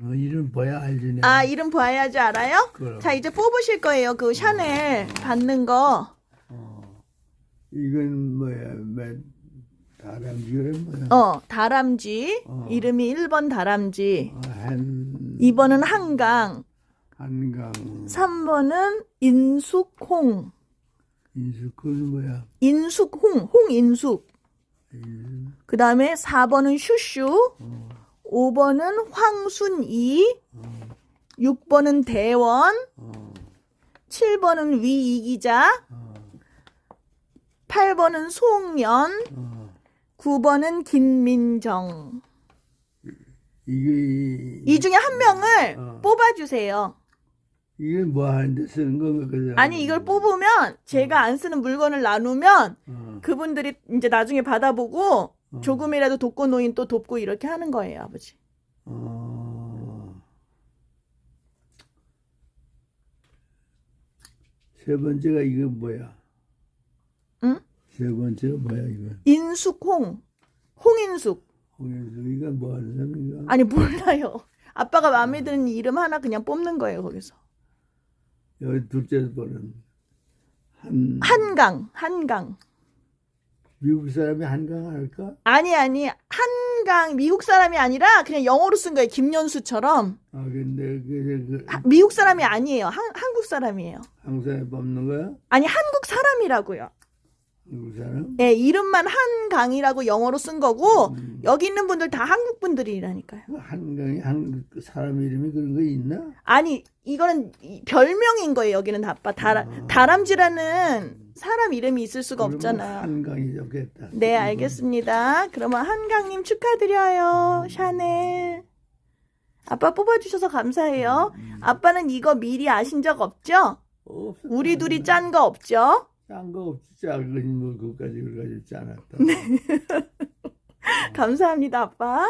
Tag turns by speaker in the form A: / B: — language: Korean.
A: 어, 이름 뭐야 알지?
B: 아, 이름 봐야지 알아요?
A: 그럼.
B: 자, 이제 뽑으실 거예요. 그 샤넬 받는 거.
A: 어. 이건 뭐야? 몇 다람쥐가 뭐야?
B: 어, 다람쥐.
A: 어.
B: 이름이 1번 다람쥐.
A: 어, 한
B: 2번은 한강.
A: 한강
B: 3번은 인숙홍.
A: 인숙은 뭐야?
B: 인숙홍. 홍인숙.
A: 인-
B: 그 다음에 4번은 슈슈.
A: 어,
B: 5번은 황순이. 6번은 대원.
A: 어,
B: 7번은 위이기자.
A: 어,
B: 8번은 송연.
A: 어.
B: 9번은 김민정.
A: 이게
B: 이 중에 한 명을
A: 어.
B: 뽑아주세요.
A: 이게 뭐 하는데 쓰는 건가 그죠?
B: 아니, 이걸 뽑으면 제가 안 쓰는 물건을 나누면
A: 어,
B: 그분들이 이제 나중에 받아보고 조금이라도 돕고 노인 또 돕고 이렇게 하는 거예요, 아버지.
A: 어. 세 번째가 이거 뭐야?
B: 응?
A: 세 번째가 뭐야 이거?
B: 인숙홍. 홍인숙.
A: 홍현수이가 뭐 하는 사람인가?
B: 아니, 몰라요. 아빠가 마음에 드는 이름 하나 그냥 뽑는 거예요, 거기서.
A: 여기 둘째 번은 한
B: 한강, 한강.
A: 미국 사람이 한강 할까?
B: 아니, 아니, 한강, 미국 사람이 아니라 그냥 영어로 쓴 거예요, 김연수처럼.
A: 아 근데 그, 그
B: 하- 미국 사람이 아니에요. 한, 한국 사람이에요.
A: 항사에 뽑는 거야?
B: 아니, 한국 사람이라고요.
A: 미국 사람?
B: 예, 이름만 한강이라고 영어로 쓴 거고,
A: 음.
B: 여기 있는 분들 다 한국 분들이라니까요.
A: 그 한강이 한그 사람 이름이 그런 거 있나?
B: 아니, 이거는 이- 별명인 거예요, 여기는 다. 다라,
A: 아.
B: 다람쥐라는 사람 이름이 있을 수가 없잖아요.
A: 한강이 좋겠다.
B: 네, 알겠습니다. 그러면 한강님 축하드려요, 샤넬. 아빠 뽑아주셔서 감사해요. 아빠는 이거 미리 아신 적 없죠?
A: 없어.
B: 우리 둘이 짠 거 없죠?
A: 짠거 없지 작은 뭐 그까지 그까지 짜놨다.
B: 감사합니다, 아빠.